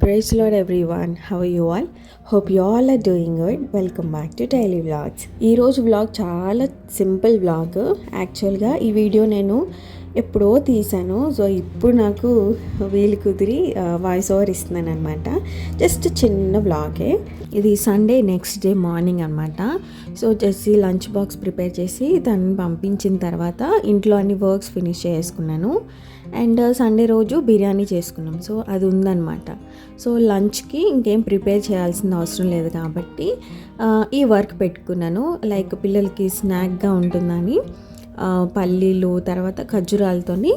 Praise lord everyone how you all hope you all are doing good welcome back to daily vlogs ఈరోజు vlog చాలా simple vlog యాక్చువల్గా ఈ video నేను ఎప్పుడో తీసాను సో ఇప్పుడు నాకు వీలు కుదిరి వాయిస్ ఓవర్ ఇస్తున్నాను అనమాట జస్ట్ చిన్న బ్లాగే ఇది సండే నెక్స్ట్ డే మార్నింగ్ అనమాట. So just lunch box prepare చేసి దాన్ని పంపించిన తర్వాత ఇంట్లో అన్ని వర్క్స్ ఫినిష్ చేసుకున్నాను. అండ్ సండే రోజు బిర్యానీ చేసుకున్నాం. సో అది ఉందన్నమాట సో లంచ్కి ఇంకేం ప్రిపేర్ చేయాల్సిన అవసరం లేదు కాబట్టి ఈ వర్క్ పెట్టుకున్నాను. లైక్ పిల్లలకి స్నాక్గా ఉంటుందని. పల్లీలు తర్వాత ఖర్జూరాలతోని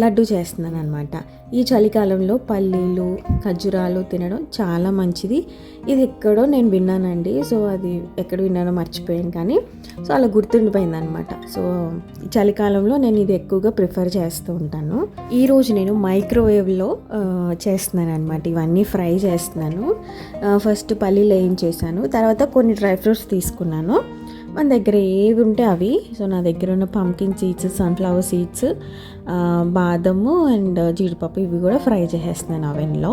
లడ్డు చేస్తున్నాను అనమాట ఈ చలికాలంలో పల్లీలు ఖర్జూరాలు తినడం చాలా మంచిది. ఇది ఎక్కడో నేను విన్నానండి. సో అది ఎక్కడ విన్నానో మర్చిపోయాను కానీ సో అలా గుర్తుండిపోయింది అనమాట సో చలికాలంలో నేను ఇది ఎక్కువగా ప్రిఫర్ చేస్తూ ఉంటాను. ఈరోజు నేను మైక్రోవేవ్లో చేస్తున్నాను అనమాట ఇవన్నీ ఫ్రై చేస్తున్నాను. ఫస్ట్ పల్లీలు వేయించేసాను తర్వాత కొన్ని డ్రై ఫ్రూట్స్ తీసుకున్నాను. మన దగ్గర ఏవి ఉంటే అవి. సో నా దగ్గర ఉన్న పంకిన్ సీడ్స్ సన్ఫ్లవర్ సీడ్స్ బాదము అండ్ జీడిపప్పు ఇవి కూడా ఫ్రై చేసేస్తున్నాను అవెన్లో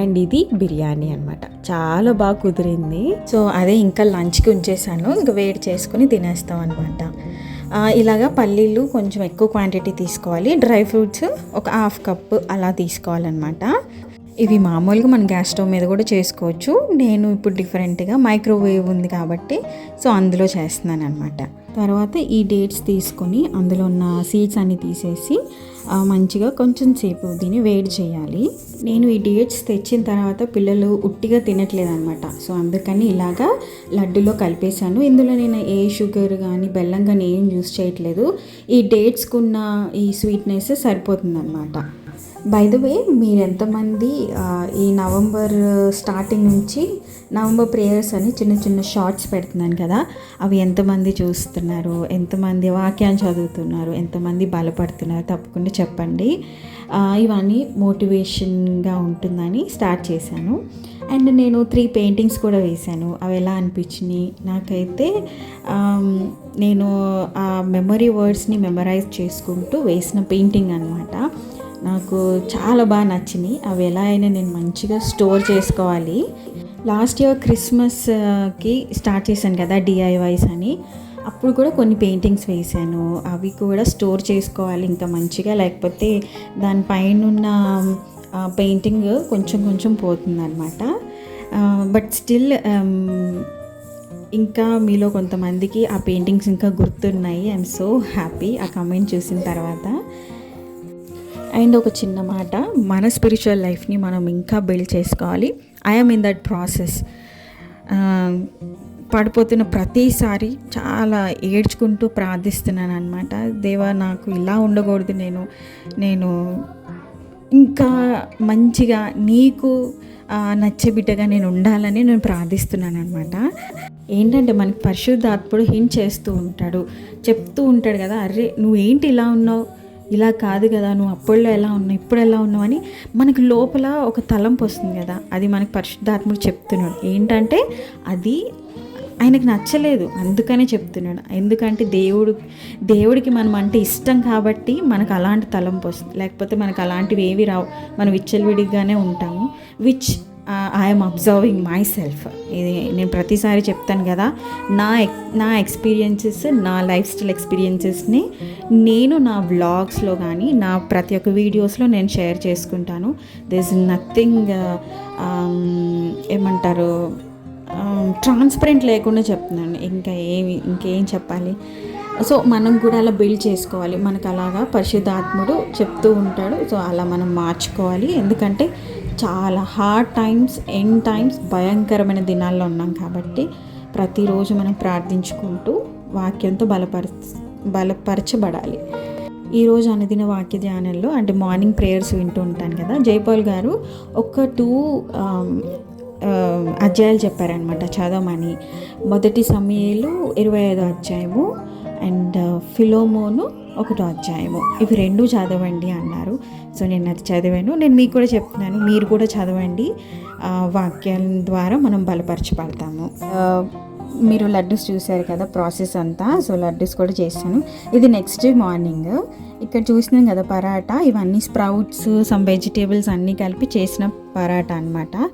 అండ్ ఇది బిర్యానీ అనమాట చాలా బాగా కుదిరింది. సో అదే ఇంకా లంచ్కి ఉంచేసాను. ఇంకా వేడి చేసుకుని తినేస్తాం అనమాట ఇలాగా పల్లీలు కొంచెం ఎక్కువ క్వాంటిటీ తీసుకోవాలి. డ్రై ఫ్రూట్స్ ఒక హాఫ్ కప్ అలా తీసుకోవాలన్నమాట. ఇవి మామూలుగా మన గ్యాస్ స్టవ్ మీద కూడా చేసుకోవచ్చు. నేను ఇప్పుడు డిఫరెంట్గా మైక్రోవేవ్ ఉంది కాబట్టి సో అందులో చేస్తున్నాను అనమాట తర్వాత ఈ డేట్స్ తీసుకొని అందులో ఉన్న సీడ్స్ అన్ని తీసేసి మంచిగా కొంచెం సేపు దీన్ని వేడి చేయాలి. నేను ఈ డేట్స్ తెచ్చిన తర్వాత పిల్లలు ఉట్టిగా తినట్లేదు అనమాట సో అందుకని ఇలాగా లడ్డులో కలిపేశాను. ఇందులో నేను ఏ షుగర్ కానీ బెల్లం కానీ ఏం యూస్ చేయట్లేదు. ఈ డేట్స్కున్న ఈ స్వీట్నెస్ సరిపోతుంది అనమాట బై ద వే మీరు ఎంతమంది ఈ నవంబర్ స్టార్టింగ్ నుంచి నవంబర్ ప్రేయర్స్ అని చిన్న చిన్న షార్ట్స్ పెడుతున్నాను కదా అవి ఎంతమంది చూస్తున్నారు ఎంతమంది వాక్యాన్ని చదువుతున్నారు ఎంతమంది బలపడుతున్నారు తప్పకుండా చెప్పండి. ఇవన్నీ మోటివేషన్గా ఉంటుందని స్టార్ట్ చేశాను. అండ్ నేను త్రీ పెయింటింగ్స్ కూడా వేశాను. అవి ఎలా అనిపించినాయి? నాకైతే నేను ఆ మెమరీ వర్డ్స్ని మెమరైజ్ చేసుకుంటూ వేసిన పెయింటింగ్ అనమాట నాకు చాలా బాగా నచ్చినాయి. అవి ఎలా అయినా నేను మంచిగా స్టోర్ చేసుకోవాలి. లాస్ట్ ఇయర్ క్రిస్మస్కి స్టార్ట్ చేశాను కదా డిఐవైస్ అని. అప్పుడు కూడా కొన్ని పెయింటింగ్స్ వేశాను. అవి కూడా స్టోర్ చేసుకోవాలి ఇంకా మంచిగా. లేకపోతే దానిపైన ఉన్న పెయింటింగ్ కొంచెం కొంచెం పోతుందన్నమాట. బట్ స్టిల్ ఇంకా మీలో కొంతమందికి ఆ పెయింటింగ్స్ ఇంకా గుర్తున్నాయి. I'm so happy. ఆ కమెంట్ చూసిన తర్వాత. అండ్ ఒక చిన్న మాట మన స్పిరిచువల్ లైఫ్ని మనం ఇంకా బిల్డ్ చేసుకోవాలి. ఐఎమ్ ఇన్ దట్ ప్రాసెస్ పడిపోతున్న ప్రతిసారి చాలా ఏడ్చుకుంటూ ప్రార్థిస్తున్నాను అనమాట దేవా నాకు ఇలా ఉండకూడదు నేను నేను ఇంకా మంచిగా నీకు నచ్చే బిడ్డగా నేను ఉండాలని నేను ప్రార్థిస్తున్నాను అనమాట ఏంటంటే మనకి పరిశుద్ధాత్ముడు హింట్ చేస్తూ ఉంటాడు. చెప్తూ ఉంటాడు కదా అరే నువ్వేంటి ఇలా ఉన్నావు? ఇలా కాదు కదా నువ్వు అప్పుడులో ఎలా ఉన్నావు ఇప్పుడు ఎలా ఉన్నావు అని మనకు లోపల ఒక తలంపు వస్తుంది కదా. అది మనకు పరిశుద్ధాత్ముడు చెప్తున్నాడు. ఏంటంటే అది ఆయనకు నచ్చలేదు అందుకనే చెప్తున్నాడు. ఎందుకంటే దేవుడు దేవుడికి మనం అంటే ఇష్టం కాబట్టి మనకు అలాంటి తలంపు వస్తుంది. లేకపోతే మనకు అలాంటివి ఏవి రావు. మనం విచ్చలవిడిగానే ఉంటాము. Which I'm observing myself ఇది నేను ప్రతిసారి చెప్తాను కదా నా ఎక్- నా ఎక్స్పీరియన్సెస్ నా లైఫ్ స్టైల్ ఎక్స్పీరియన్సెస్ని నేను నా వ్లాగ్స్లో కానీ నా ప్రతి ఒక్క వీడియోస్లో నేను షేర్ చేసుకుంటాను. దిస్ ఇస్ నథింగ్ ఏమంటారు um, ట్రాన్స్పరెంట్ లేకుండా చెప్తున్నాను. ఇంకా ఏమి ఇంకేం చెప్పాలి? సో మనం కూడా అలా బిల్డ్ చేసుకోవాలి. మనకు అలాగా పరిశుద్ధాత్ముడు చెప్తూ ఉంటాడు. సో అలా మనం మార్చుకోవాలి. ఎందుకంటే చాలా హార్డ్ టైమ్స్ ఎండ్ టైమ్స్ భయంకరమైన దినాల్లో ఉన్నాం కాబట్టి ప్రతిరోజు మనం ప్రార్థించుకుంటూ వాక్యంతో బలపర బలపరచబడాలి. ఈరోజు అనుదిన వాక్య ధ్యానంలో అంటే మార్నింగ్ ప్రేయర్స్ వింటూ ఉంటాను కదా. జైపాల్ గారు ఒక టూ అధ్యాయాలు చెప్పారనమాట చదవమని. మొదటి సమయాలు ఇరవై ఐదో అధ్యాయము అండ్ ఫిలోమోను ఒకటో అధ్యాయము. ఇవి రెండు చదవండి అన్నారు. సో నేను అది చదివాను. నేను మీకు కూడా చెప్తున్నాను. మీరు కూడా చదవండి. వాక్యాల ద్వారా మనం బలపరచబడతాము. మీరు లడ్డూస్ చూశారు కదా ప్రాసెస్ అంతా. సో లడ్డూస్ కూడా చేశాను ఇది నెక్స్ట్ డే మార్నింగ్. ఇక్కడ చూసినాం కదా పరాటా. ఇవన్నీ స్ప్రౌట్స్ సమ్ వెజిటేబుల్స్ అన్నీ కలిపి చేసిన పరాటా అన్నమాట.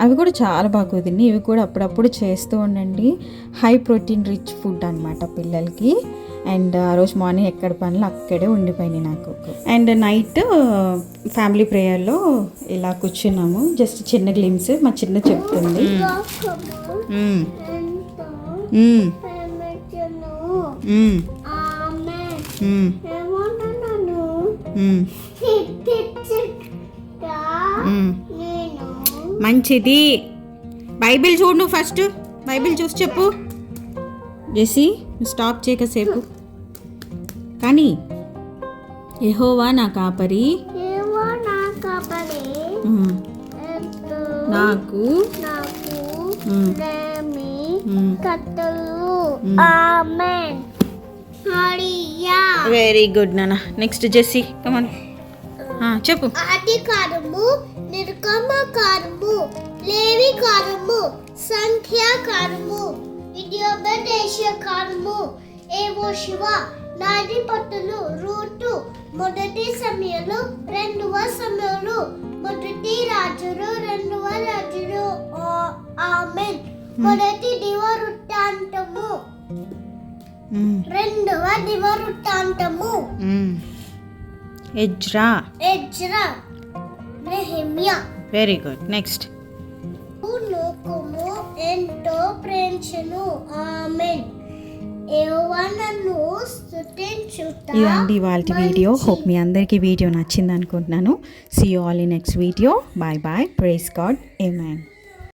అవి కూడా చాలా బాగా కుదిరినాయి. ఇవి కూడా అప్పుడప్పుడు చేస్తూ ఉండండి. హై ప్రోటీన్ రిచ్ ఫుడ్ అన్నమాట పిల్లలకి. అండ్ ఆ రోజు మార్నింగ్ ఎక్కడ పనులు అక్కడే ఉండిపోయినాయి నాకు. అండ్ నైట్ ఫ్యామిలీ ప్రేయర్లో ఇలా కూర్చున్నాము. జస్ట్ చిన్న గ్లిమ్స్ మా చిన్న చెప్తుంది. మంచిది. బైబిల్ చూడు నువ్వు ఫస్ట్. బైబిల్ చూసి చెప్పు. జెసీ స్టాప్ చేయకసేపు కానీ ఎహోవా నా కాపరి. నాకు వెరీ గుడ్ నాన్న. నెక్స్ట్ జెస్సీ కమన్ చెప్పు. అధికారము నిర్గమకారము లేవికారము సంఖ్యాకారము. విద్యోపదేశకారము ఏవో శివ నాది పట్టులు రూటు మొదటి సమయంలో రెండవ సమయంలో మొదటి రాజులు రెండవ రాజులు ఆ- ఆమెన్. మొదటి దివ వృత్తాంతము మ్మ్. రెండవ దివ వృత్తాంతము మ్మ్. ఎజ్రా. ఎజ్రా. నెహెమ్యా. వెరీ గుడ్ నెక్స్ట్ ఎంతో ప్రేమించును ఆమెన్. ఇదండి ఇవాళ వీడియో హోప్ మీ అందరికీ వీడియో నచ్చింది అనుకుంటున్నాను see you all in next video bye bye praise God amen